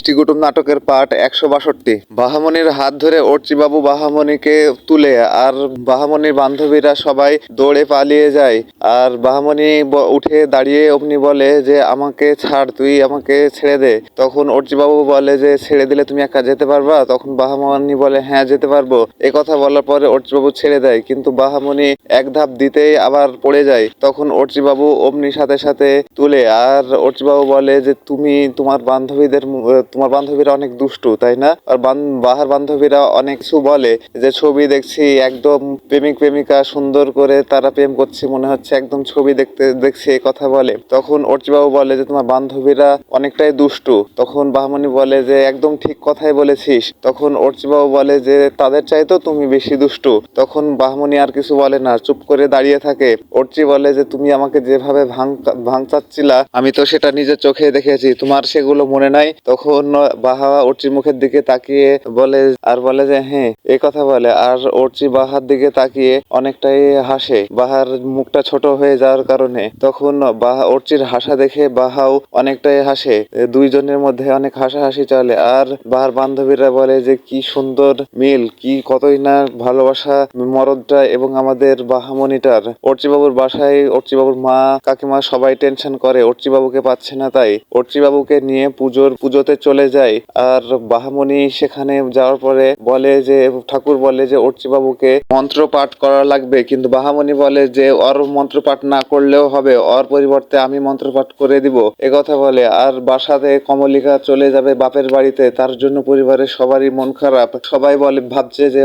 মিষ্টিকুটুম নাটকের পাঠ একশো বাষট্টি। বাহামনির হাত ধরে অর্চিবাবু বাহামনিকে তুলে আর বাহামনির বান্ধবীরা সবাই দৌড়ে পালিয়ে যায়। আর বাহামনি ব- উঠে দাঁড়িয়ে অমনি বলে যে, আমাকে ছাড়, তুই আমাকে ছেড়ে দে। তখন অর্চিবাবু বলে যে, ছেড়ে দিলে তুমি একা যেতে পারবা? তখন বাহামনি বলে হ্যাঁ যেতে পারব। এ কথা বলার পরে অর্চিবাবু ছেড়ে দেয়। কিন্তু বাহামনি এক ধাপ দিতেই আবার পড়ে যায়। তখন অর্চিবাবু অমনি সাথে সাথে তুলে, আর অর্চিবাবু বলে যে, তুমি তোমার বান্ধবীদের তোমার বান্ধবীরা অনেক দুষ্টু, তাই না? আর বাহার বান্ধবীরা অনেক কিছু বলে যে ছবি দেখছি, একদম প্রেমিক, প্রেমিকা সুন্দর করে তারা প্রেম করছে, মনে হচ্ছে একদম ছবি দেখতে, দেখছি এই কথা বলে। তখন অর্চিবাবু বলে যে, তোমার বান্ধবীরা অনেকটাই দুষ্টু। তখন বাহমনি বলে যে, একদম ঠিক কথাই বলেছিস। তখন অর্চিবাবু বলে যে, তাদের চাইতেও তুমি বেশি দুষ্টু। তখন বাহমনি আর কিছু বলে না, চুপ করে দাঁড়িয়ে থাকে। অর্চি বলে যে, তুমি আমাকে যেভাবে ভাঙ, ভাঙচাচ্ছিলা, আমি তো সেটা নিজের চোখে দেখেছি। তোমার সেগুলো মনে নাই? তখন বাহা অর্চির মুখের দিকে তাকিয়ে বলে আর বলে যে হ্যাঁ এ কথা বলে। আর অর্চি বাহার দিকে তাকিয়ে অনেকটাই হাসে। বাহার মুখটা ছোট হয়ে যাওয়ার কারণে তখন বাহা অর্চির হাসা দেখে বাহাও অনেকটাই হাসে। দুইজনের মধ্যে অনেক হাসাহাসি চলে। আর বাহার বান্ধবীরা বলে যে, কি সুন্দর মিল, কি কতই না ভালোবাসা মরদটা এবং আমাদের বাহামণিটার। অর্চিবাবুর বাসায় অর্চিবাবুর মা, কাকিমা সবাই টেনশন করে অর্চিবাবুকে পাচ্ছে না তাই। অর্চিবাবুকে নিয়ে পুজোর, পুজোতে চলে যায়। আর বাহামণি সেখানে যাওয়ার পরে বলে যে, ঠাকুর বলে যে, অর্চিবাবুকে মন্ত্র পাঠ করা লাগবে। কিন্তু বাহামণি বলে যে, ওর মন্ত্র পাঠ না করলেও হবে। ওর পরিবর্তে আমি মন্ত্র পাঠ করে দিব। কথা বলে। আর বাসাতে কমলিকা চলে যাবে বাপের বাড়িতে। তার জন্য পরিবারের সবারই মন খারাপ। সবাই বলে, ভাবছে যে,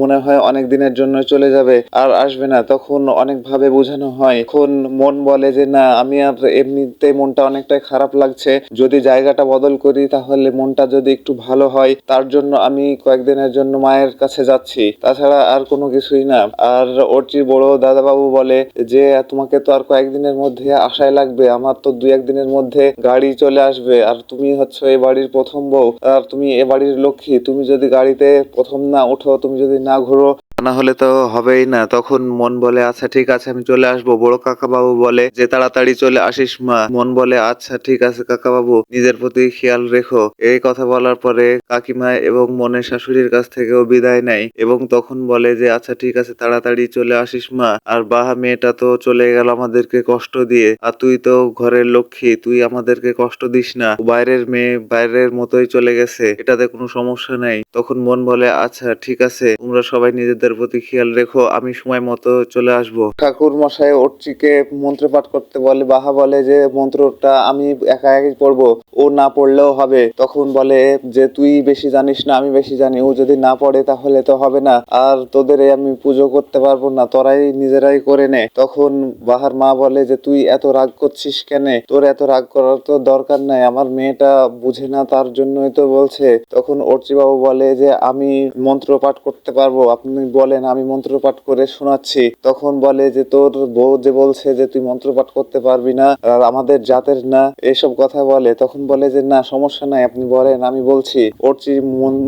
মনে হয় অনেক দিনের জন্য চলে যাবে, আর আসবে না। তখন অনেক ভাবে বোঝানো হয়। এখন মন বলে যে, না, আমি আর এমনিতে মনটা অনেকটাই খারাপ লাগছে। যদি জায়গাটা বদল করি তাহলে মনটা যদি একটু ভালো হয়, তার জন্য আমি কয়েকদিনের জন্য মায়ের কাছে যাচ্ছি। তাছাড়া আর কোনো কিছুই না। আর অর্চির বড় দাদাবাবু বলে যে, তোমাকে তো আর কয়েকদিনের মধ্যে আশায় লাগবে। আমার তো দুই একদিনের মধ্যে গাড়ি চলে আসবে। আর তুমি হচ্ছে এ বাড়ির প্রথম বউ। আর তুমি এ বাড়ির লক্ষ্মী। তুমি যদি গাড়িতে প্রথম না ওঠো, তুমি যদি না ঘোরো না হলে তো হবেই না। তখন মন বলে আচ্ছা ঠিক আছে, আমি চলে আসব। বড় কাকা বাবু বলে, যে তাড়াতাড়ি চলে আসিস মা। মন বলে আচ্ছা ঠিক আছে কাকা বাবু নিজের প্রতি খেয়াল রেখো। এই কথা বলার পরে কাকিমা এবং মনের শাশুড়ির কাছ থেকেও বিদায় নেয় এবং তখন বলে যে আচ্ছা ঠিক আছে, তাড়াতাড়ি চলে আসিস মা। আর বাহা, মেয়েটা তো চলে গেল আমাদেরকে কষ্ট দিয়ে। আর তুই তো ঘরের লক্ষ্মী, তুই আমাদেরকে কষ্ট দিস না। বাইরের মেয়ে বাইরের মতোই চলে গেছে, এটাতে কোনো সমস্যা নেই। তখন মন বলে আচ্ছা ঠিক আছে, তোমরা সবাই নিজেদের প্রতি খেয়াল রেখো, আমি সময় মতো চলে আসব। ঠাকুর মশাই অর্চিকে মন্ত্র পাঠ করতে বলে, বাহা বলে যে, মন্ত্রটা আমি একা একাই পড়ব, ও না পড়লেও হবে। তখন বলে, যে, তুই বেশি জানিস না, আমি বেশি জানি, ও যদি না পড়ে তাহলে তো হবে না, আর তোদের আমি পুজো করতে পারব না, তোরাই নিজেরাই করে নে। তখন বাহার মা বলে, যে, তুই এত রাগ করছিস কেন? তোর এত রাগ করার তো দরকার নাই, আমার মেয়েটা বুঝে না, তার জন্যই তো বলছে। তখন অর্চিবাবু বলে, যে, আমি মন্ত্র পাঠ করতে পারব, আপনি বলেন, আমি মন্ত্র পাঠ করে শোনাচ্ছি। তখন বলে যে, তোর বউ যে বলছে যে, তুই মন্ত্র পাঠ করতে পারবি না, আর আমাদের জাতের না, এসব কথা বলে। তখন বলে যে, না, সমস্যা নাই, আপনি বলেন, আমি বলছি। অর্চি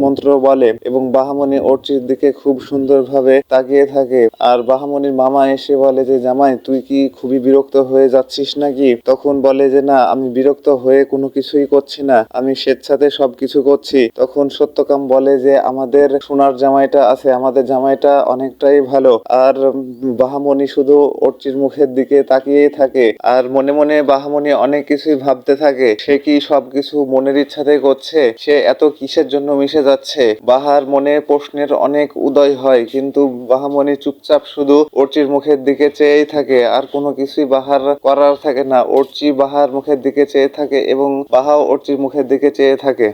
মন্ত্র বলে এবং বাহামণি অর্চির দিকে খুব সুন্দরভাবে তাকিয়ে থাকে। আর বাহামণির মামা এসে বলে যে, জামাই, তুই কি খুবই বিরক্ত হয়ে যাচ্ছিস নাকি? তখন বলে যে, না, আমি বিরক্ত হয়ে কোনো কিছুই করছি না, আমি স্বেচ্ছাতে সবকিছু করছি। তখন সত্যকাম বলে যে, আমাদের সোনার জামাইটা আছে, আমাদের জামাইটা অনেকটাই ভালো। আর বাহামণি শুধু অর্চির মুখের দিকে তাকিয়েই থাকে। আর মনে মনে বাহামণি অনেক কিছুই ভাবতে থাকে। সে কি সবকিছু মনের ইচ্ছাতে করছে? সে এত কিসের জন্য মিশে যাচ্ছে? বাহার মনে প্রশ্নের অনেক উদয় হয়, কিন্তু বাহামণি চুপচাপ শুধু অর্চির মুখের দিকে চেয়েই থাকে। আর কোনো কিছুই বাহার করার থাকে না। অর্চি বাহার মুখের দিকে চেয়ে থাকে এবং বাহাও অর্চির মুখের দিকে চেয়ে থাকে।